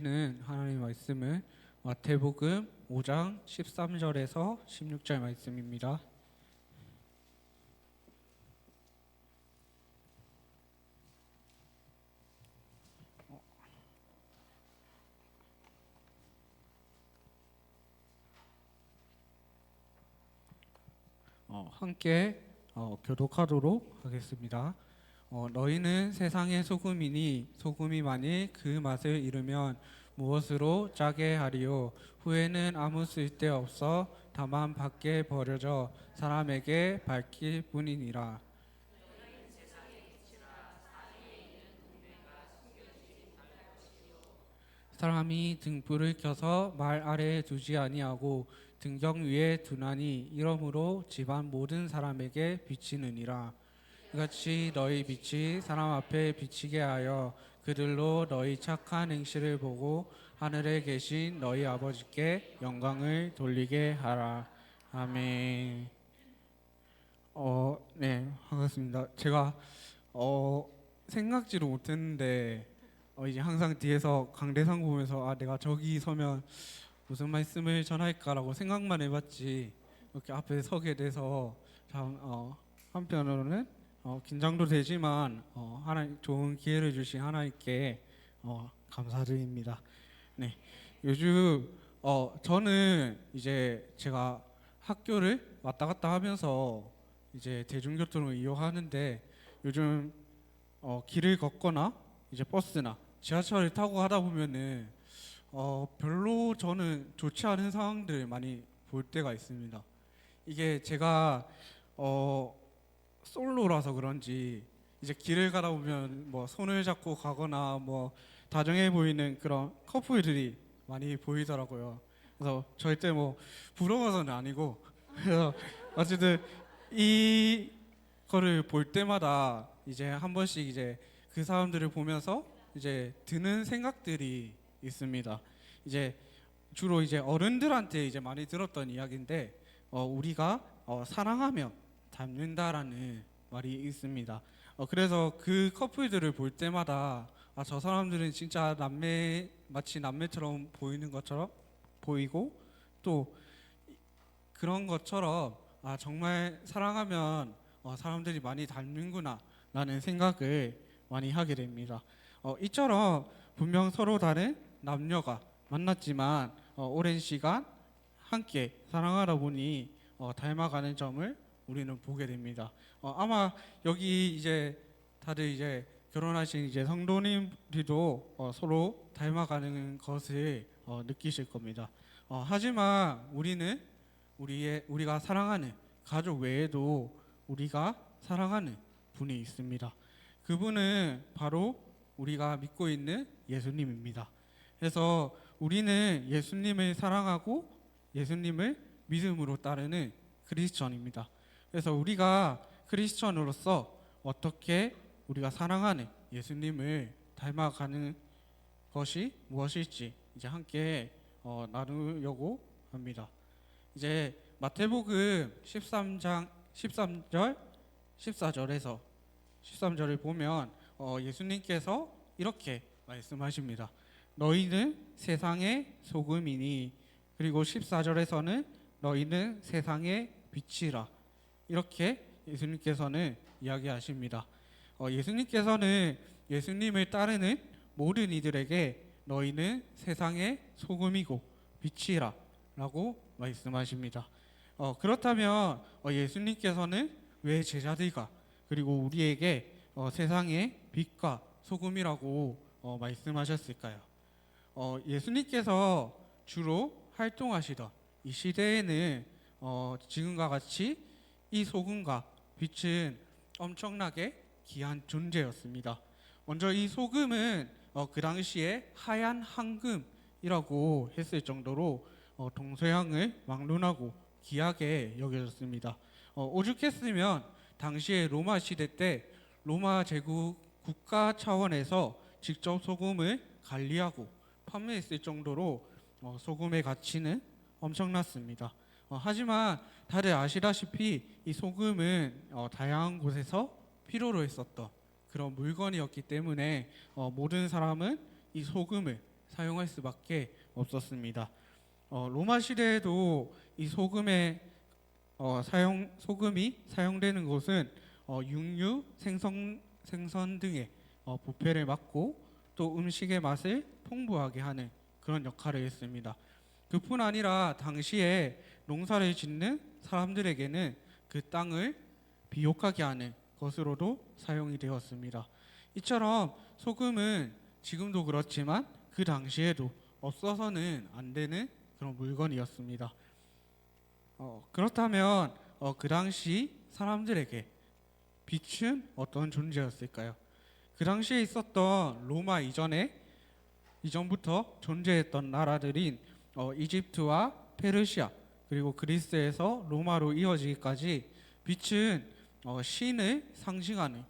는 하나님의 말씀은 마태복음 5장 13절에서 16절 말씀입니다. 어, 함께 어, 교독하도록 하겠습니다. 어, 너희는 세상의 소금이니 소금이 만일 그 맛을 잃으면 무엇으로 짜게 하리요? 후에는 아무 쓸데 없어 다만 밖에 버려져 사람에게 밝힐 뿐이니라. 사람이 등불을 켜서 말 아래에 두지 아니하고 등경 위에 두나니 이러므로 집안 모든 사람에게 비치느니라. 이 같이 너희 빛이 사람 앞에 비치게 하여 그들로 너희 착한 행실을 보고 하늘에 계신 너희 아버지께 영광을 돌리게 하라. 아멘. 어, 네, 반갑습니다. 제가 어, 생각지도 못했는데 어, 이제 항상 뒤에서 강대상 보면서 아 내가 저기 서면 무슨 말씀을 전할까라고 생각만 해봤지 이렇게 앞에 서게 돼서 참 어, 한편으로는 어, 긴장도 되지만 어, 하나 좋은 기회를 주신 하나님께 어, 감사드립니다. 네, 요즘 어, 저는 이제 제가 학교를 왔다 갔다 하면서 이제 대중교통을 이용하는데 요즘 어, 길을 걷거나 이제 버스나 지하철을 타고 가다 보면은 어, 별로 저는 좋지 않은 상황들을 많이 볼 때가 있습니다. 이게 제가 어, 솔로라서 그런지 이제 길을 가다 보면 뭐 손을 잡고 가거나 뭐 다정해 보이는 그런 커플들이 많이 보이더라고요. 그래서 절대 뭐 부러워서는 아니고 그래서 어쨌든 이 거를 볼 때마다 이제 한 번씩 이제 그 사람들을 보면서 이제 드는 생각들이 있습니다. 이제 주로 이제 어른들한테 이제 많이 들었던 이야기인데 어, 우리가 어, 사랑하면 닮는다라는 말이 있습니다. 어, 그래서 그 커플들을 볼 때마다 아, 저 사람들은 진짜 남매 마치 남매처럼 보이는 것처럼 보이고 또 그런 것처럼 아 정말 사랑하면 어, 사람들이 많이 닮는구나라는 생각을 많이 하게 됩니다. 어, 이처럼 분명 서로 다른 남녀가 만났지만 어, 오랜 시간 함께 사랑하다 보니 어, 닮아가는 점을 우리는 보게 됩니다. 어, 아마 여기 이제 다들 이제 결혼하신 이제 성도님들도 어, 서로 닮아가는 것을 어, 느끼실 겁니다. 어, 하지만 우리는 우리의 우리가 사랑하는 가족 외에도 우리가 사랑하는 분이 있습니다. 그분은 바로 우리가 믿고 있는 예수님입니다. 그래서 우리는 예수님을 사랑하고 예수님을 믿음으로 따르는 크리스천입니다. 그래서 우리가 크리스천으로서 어떻게 우리가 사랑하는 예수님을 닮아가는 것이 무엇일지 이제 함께 어, 나누려고 합니다. 이제 마태복음 13장 13절 14절에서 13절을 보면 어, 예수님께서 이렇게 말씀하십니다. 너희는 세상의 소금이니 그리고 14절에서는 너희는 세상의 빛이라 이렇게 예수님께서는 이야기하십니다. 어, 예수님께서는 예수님을 따르는 모든 이들에게 너희는 세상의 소금이고 빛이라 라고 말씀하십니다. 어, 그렇다면 어, 예수님께서는 왜 제자들과 그리고 우리에게 어, 세상의 빛과 소금이라고 어, 말씀하셨을까요? 어, 예수님께서 주로 활동하시던 이 시대에는 어, 지금과 같이 이 소금과 빛은 엄청나게 귀한 존재였습니다. 먼저 이 소금은 어, 그 당시에 하얀 황금이라고 했을 정도로 어, 동서양을 막론하고 귀하게 여겨졌습니다. 어, 오죽했으면 당시에 로마 시대 때 로마 제국 국가 차원에서 직접 소금을 관리하고 판매했을 정도로 어, 소금의 가치는 엄청났습니다. 어, 하지만 다들 아시다시피 이 소금은 어, 다양한 곳에서 필요로 했었던 그런 물건이었기 때문에 어, 모든 사람은 이 소금을 사용할 수밖에 없었습니다. 어, 로마 시대에도 이 소금의 어, 사용 소금이 사용되는 곳은 어, 육류, 생선 생선 등의 어, 부패를 막고 또 음식의 맛을 풍부하게 하는 그런 역할을 했습니다. 그뿐 아니라 당시에 농사를 짓는 사람들에게는 그 땅을 비옥하게 하는 것으로도 사용이 되었습니다. 이처럼 소금은 지금도 그렇지만 그 당시에도 없어서는 안 되는 그런 물건이었습니다. 어, 그렇다면 어, 그 당시 사람들에게 빛은 어떤 존재였을까요? 그 당시에 있었던 로마 이전에 이전부터 존재했던 나라들인 어, 이집트와 페르시아 그리고 그리스에서 로마로 이어지기까지 빛은 어, 신을 상징하는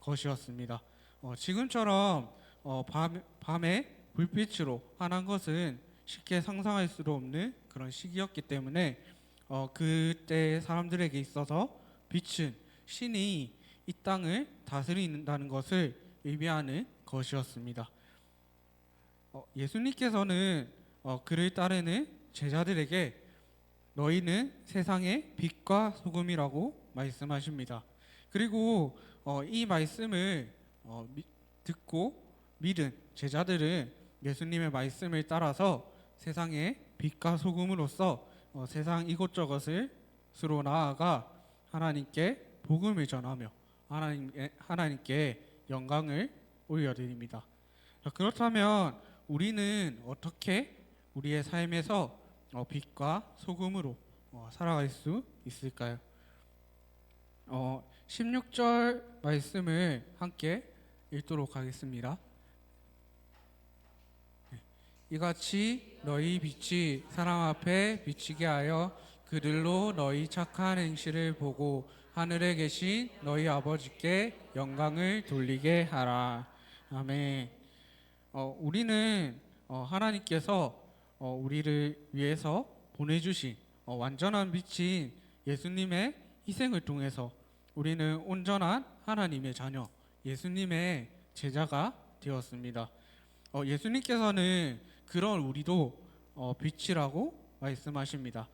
것이었습니다. 어, 지금처럼 어, 밤, 밤에 불빛으로 환한 것은 쉽게 상상할 수도 없는 그런 시기였기 때문에 어, 그때 사람들에게 있어서 빛은 신이 이 땅을 다스린다는 것을 의미하는 것이었습니다. 어, 예수님께서는 어, 그를 따르는 제자들에게 너희는 세상의 빛과 소금이라고 말씀하십니다. 그리고 어, 이 말씀을 어, 미- 듣고 믿은 제자들은 예수님의 말씀을 따라서 세상의 빛과 소금으로서 어, 세상 이곳저곳을 수로 나아가 하나님께 복음을 전하며 하나님께, 하나님께 영광을 올려드립니다. 자, 그렇다면 우리는 어떻게 우리의 삶에서 어, 빛과 소금으로 어, 살아갈 수 있을까요? 어, 16절 말씀을 함께 읽도록 하겠습니다. 네. 이같이 너희 빛이 사람 앞에 비치게 하여 그들로 너희 착한 행실을 보고 하늘에 계신 너희 아버지께 영광을 돌리게 하라. 아멘. 어, 우리는 어, 하나님께서 어, 우리를 위해서 보내주신 어, 완전한 빛인 예수님의 희생을 통해서 우리는 온전한 하나님의 자녀, 예수님의 제자가 되었습니다. 어, 예수님께서는 그런 우리도 어, 빛이라고 말씀하십니다.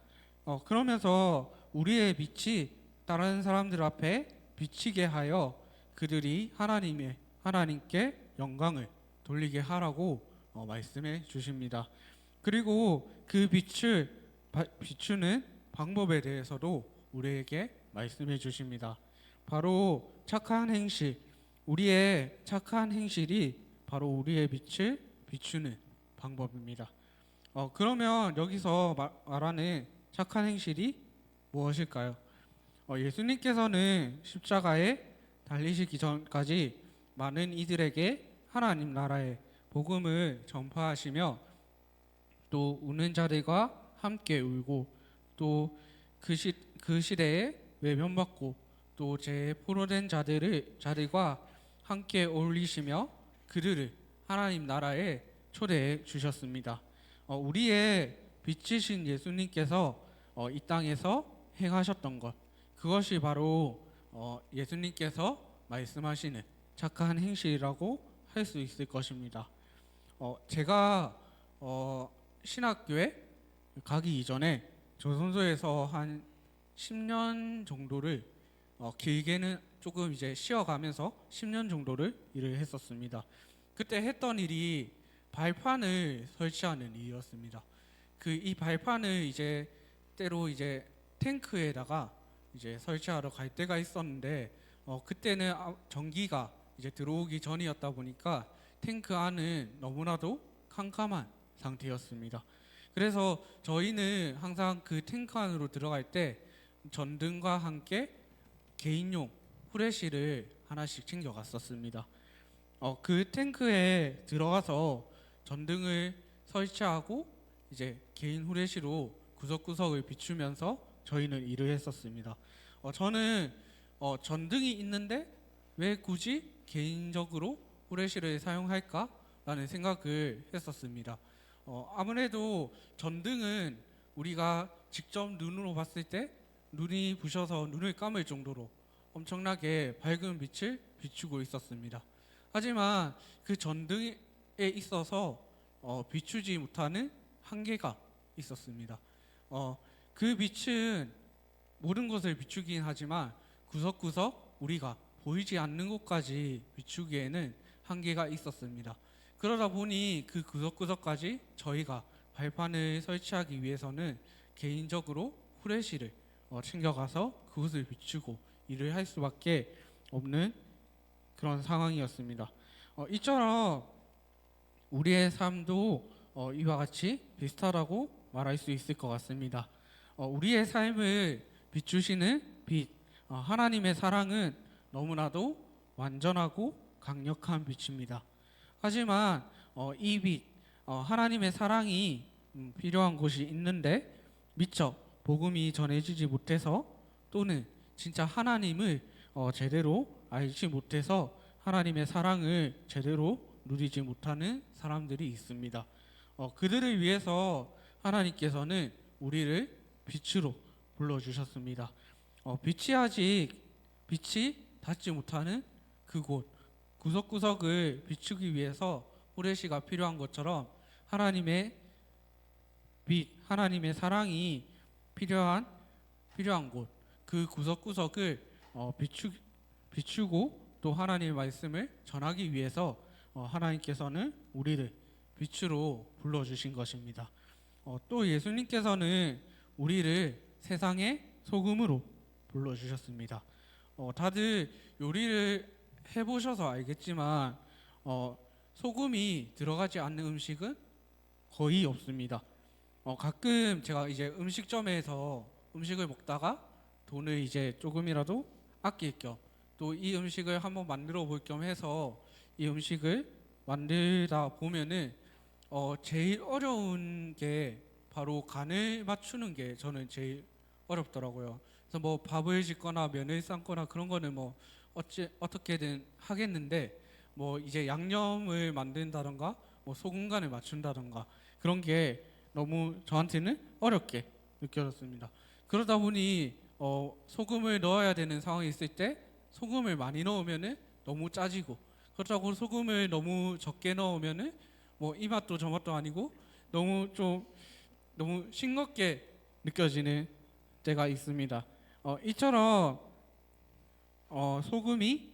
어, 그러면서 우리의 빛이 다른 사람들 앞에 비치게 하여 그들이 하나님의 하나님께 영광을 돌리게 하라고 어, 말씀해 주십니다. 그리고 그 빛을 바- 비추는 방법에 대해서도 우리에게 말씀해 주십니다. 바로 착한 행실, 우리의 착한 행실이 바로 우리의 빛을 비추는 방법입니다. 어, 그러면 여기서 마- 말하는 착한 행실이 무엇일까요? 어, 예수님께서는 십자가에 달리시기 전까지 많은 이들에게 하나님 나라의 복음을 전파하시며 또 우는 자들과 함께 울고 또그그 시대에 외면받고 또 제 포로된 자들을 자들과 함께 어울리시며 그들을 하나님 나라에 초대해 주셨습니다. 어, 우리의 빛이신 예수님께서 어, 이 땅에서 행하셨던 것 그것이 바로 어, 예수님께서 말씀하시는 착한 행실이라고 할 수 있을 것입니다. 어, 제가 어, 신학교에 가기 이전에 조선소에서 한 10년 정도를 어, 길게는 조금 이제 쉬어가면서 10년 정도를 일을 했었습니다. 그때 했던 일이 발판을 설치하는 일이었습니다. 그 이 발판을 이제 때로 이제 탱크에다가 이제 설치하러 갈 때가 있었는데 어, 그때는 아- 전기가 이제 들어오기 전이었다 보니까 탱크 안은 너무나도 캄캄한 상태였습니다. 그래서 저희는 항상 그 탱크 안으로 들어갈 때 전등과 함께 개인용 후레쉬를 하나씩 챙겨갔었습니다. 어, 그 탱크에 들어가서 전등을 설치하고 이제 개인 후레쉬로 구석구석을 비추면서 저희는 일을 했었습니다. 어, 저는 어, 전등이 있는데 왜 굳이 개인적으로 후레쉬를 사용할까라는 생각을 했었습니다. 어, 아무래도 전등은 우리가 직접 눈으로 봤을 때 눈이 부셔서 눈을 감을 정도로 엄청나게 밝은 빛을 비추고 있었습니다. 하지만 그 전등에 있어서 어, 비추지 못하는 한계가 있었습니다. 어, 그 빛은 모든 것을 비추긴 하지만 구석구석 우리가 보이지 않는 곳까지 비추기에는 한계가 있었습니다. 그러다 보니 그 구석구석까지 저희가 발판을 설치하기 위해서는 개인적으로 후레쉬를 어, 챙겨가서 그곳을 비추고 일을 할 수밖에 없는 그런 상황이었습니다. 어, 이처럼 우리의 삶도 어, 이와 같이 비슷하다고 말할 수 있을 것 같습니다. 어, 우리의 삶을 비추시는 빛, 어, 하나님의 사랑은 너무나도 완전하고 강력한 빛입니다. 하지만 어, 이 빛, 어, 하나님의 사랑이 음, 필요한 곳이 있는데 미처 복음이 전해지지 못해서 또는 진짜 하나님을 어, 제대로 알지 못해서 하나님의 사랑을 제대로 누리지 못하는 사람들이 있습니다. 어, 그들을 위해서 하나님께서는 우리를 빛으로 불러주셨습니다. 어, 빛이 아직 빛이 닿지 못하는 그곳 구석구석을 비추기 위해서 후레쉬가 필요한 것처럼 하나님의 빛, 하나님의 사랑이 필요한 필요한 곳, 그 구석구석을 어, 비추 비추고 또 하나님의 말씀을 전하기 위해서 어, 하나님께서는 우리를 빛으로 불러 주신 것입니다. 어, 또 예수님께서는 우리를 세상의 소금으로 불러 주셨습니다. 어, 다들 요리를 해보셔서 알겠지만 어, 소금이 들어가지 않는 음식은 거의 없습니다. 어, 가끔 제가 이제 음식점에서 음식을 먹다가 돈을 이제 조금이라도 아낄 겸 또 이 음식을 한번 만들어 볼 겸 해서 이 음식을 만들다 보면은 어, 제일 어려운 게 바로 간을 맞추는 게 저는 제일 어렵더라고요. 그래서 뭐 밥을 짓거나 면을 삶거나 그런 거는 뭐 어찌 어떻게든 하겠는데 뭐 이제 양념을 만든다던가 뭐 소금 간을 맞춘다던가 그런 게 너무 저한테는 어렵게 느껴졌습니다. 그러다 보니 어, 소금을 넣어야 되는 상황이 있을 때 소금을 많이 넣으면은 너무 짜지고 그렇다고 소금을 너무 적게 넣으면은 뭐 이 맛도 저 맛도 아니고 너무 좀 너무 싱겁게 느껴지는 때가 있습니다. 어, 이처럼 어, 소금이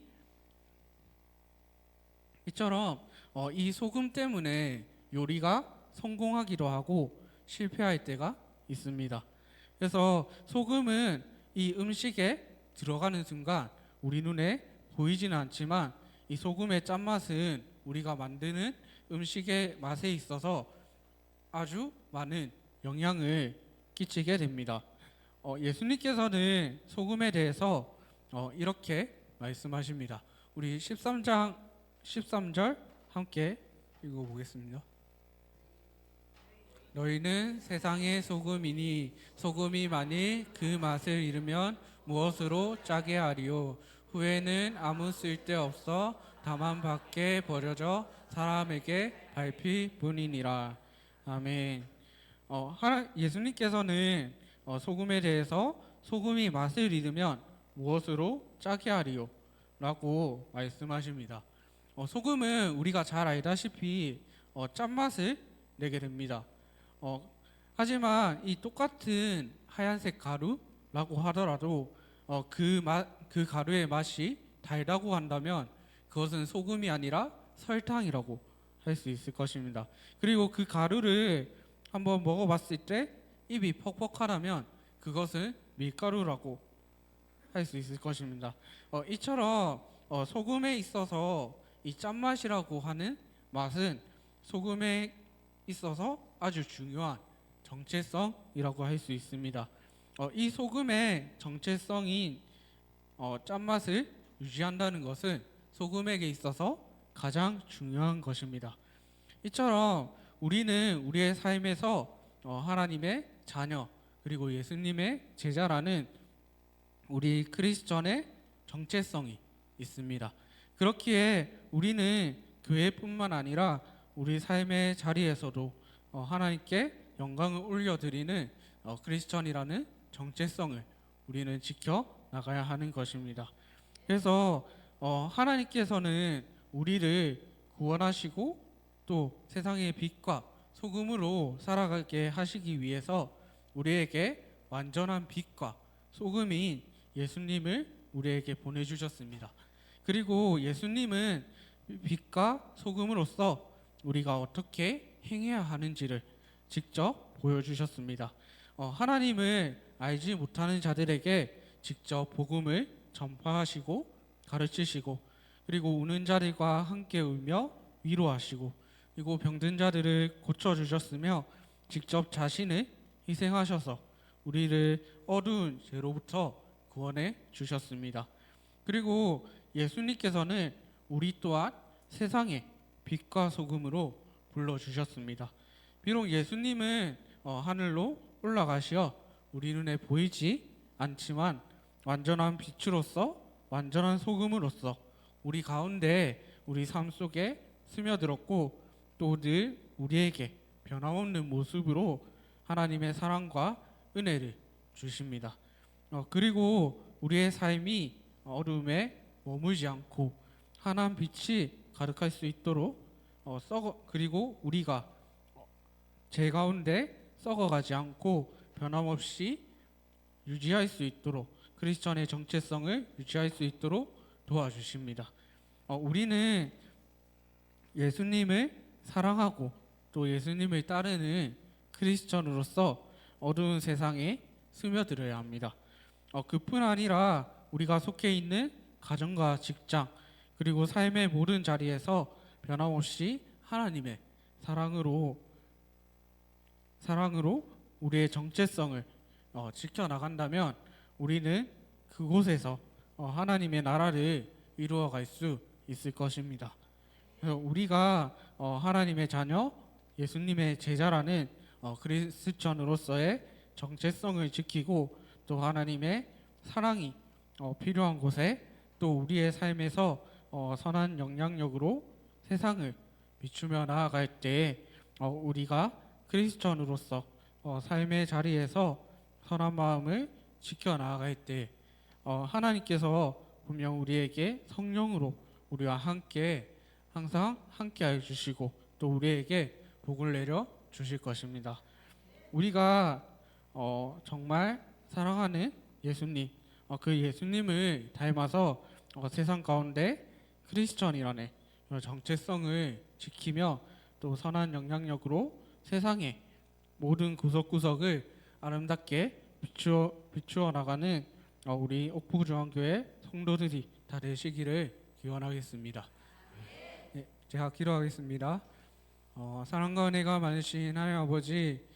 이처럼 어, 이 소금 때문에 요리가 성공하기도 하고 실패할 때가 있습니다. 그래서 소금은 이 음식에 들어가는 순간 우리 눈에 보이지는 않지만 이 소금의 짠맛은 우리가 만드는 음식의 맛에 있어서 아주 많은 영향을 끼치게 됩니다. 어, 예수님께서는 소금에 대해서 어, 이렇게 말씀하십니다. 우리 13장 13절 함께 읽어보겠습니다. 너희는 세상의 소금이니 소금이 만일 그 맛을 잃으면 무엇으로 짜게 하리요 후에는 아무 쓸데 없어 다만 밖에 버려져 사람에게 밟힐 뿐이니라 아멘. 어, 예수님께서는 어, 소금에 대해서 소금이 맛을 잃으면 무엇으로 짜게 하리요? 라고 말씀하십니다. 어, 소금은 우리가 잘 알다시피 어, 짠맛을 내게 됩니다. 어, 하지만 이 똑같은 하얀색 가루라고 하더라도 어, 그, 맛, 그 가루의 맛이 달다고 한다면 그것은 소금이 아니라 설탕이라고 할 수 있을 것입니다. 그리고 그 가루를 한번 먹어봤을 때 입이 퍽퍽하다면 그것은 밀가루라고 할 수 있을 것입니다. 어, 이처럼 어, 소금에 있어서 이 짠맛이라고 하는 맛은 소금에 있어서 아주 중요한 정체성이라고 할 수 있습니다. 어, 이 소금의 정체성인 어, 짠맛을 유지한다는 것은 소금에게 있어서 가장 중요한 것입니다. 이처럼 우리는 우리의 삶에서 어, 하나님의 자녀 그리고 예수님의 제자라는 우리 크리스천의 정체성이 있습니다. 그렇기에 우리는 교회뿐만 아니라 우리 삶의 자리에서도 어, 하나님께 영광을 올려드리는 어, 크리스천이라는 정체성을 우리는 지켜 나가야 하는 것입니다. 그래서 어, 하나님께서는 우리를 구원하시고 또 세상의 빛과 소금으로 살아가게 하시기 위해서 우리에게 완전한 빛과 소금인 예수님을 우리에게 보내주셨습니다. 그리고 예수님은 빛과 소금으로서 우리가 어떻게 행해야 하는지를 직접 보여주셨습니다. 어, 하나님을 알지 못하는 자들에게 직접 복음을 전파하시고 가르치시고 그리고 우는 자들과 함께 울며 위로하시고 그리고 병든 자들을 고쳐 주셨으며 직접 자신을 희생하셔서 우리를 어두운 죄로부터 구원해 주셨습니다. 그리고 예수님께서는 우리 또한 세상의 빛과 소금으로 불러 주셨습니다. 비록 예수님은 어, 하늘로 올라가시어 우리 눈에 보이지 않지만 완전한 빛으로서 완전한 소금으로서 우리 가운데 우리 삶 속에 스며들었고 또 늘 우리에게 변함없는 모습으로 하나님의 사랑과 은혜를 주십니다. 어, 그리고 우리의 삶이 어둠에 머물지 않고 환한 빛이 가득할 수 있도록 어, 썩어 그리고 우리가 어, 제 가운데 썩어가지 않고 변함없이 유지할 수 있도록 크리스천의 정체성을 유지할 수 있도록 도와주십니다. 어, 우리는 예수님을 사랑하고 또 예수님을 따르는 크리스천으로서 어두운 세상에 스며들어야 합니다. 어, 그뿐 아니라 우리가 속해 있는 가정과 직장 그리고 삶의 모든 자리에서 변함없이 하나님의 사랑으로 사랑으로 우리의 정체성을 어, 지켜 나간다면 우리는 그곳에서 어, 하나님의 나라를 이루어 갈 수 있을 것입니다. 그래서 우리가 어, 하나님의 자녀, 예수님의 제자라는 어, 그리스천으로서의 정체성을 지키고 또 하나님의 사랑이 어, 필요한 곳에 또 우리의 삶에서 어, 선한 영향력으로 세상을 비추며 나아갈 때 어, 우리가 크리스천으로서 어, 삶의 자리에서 선한 마음을 지켜 나아갈 때 어, 하나님께서 분명 우리에게 성령으로 우리와 함께 항상 함께하여 주시고 또 우리에게 복을 내려 주실 것입니다. 우리가 어, 정말 사랑하는 예수님, 어, 그 예수님을 닮아서 어, 세상 가운데 크리스천이라는 그런 정체성을 지키며 또 선한 영향력으로 세상의 모든 구석구석을 아름답게 비추어, 비추어 나가는 어, 우리 옥포 중앙교회 성도들이 다 되시기를 기원하겠습니다. 네, 제가 기도하겠습니다. 어, 사랑과 은혜가 많으신 하나님 아버지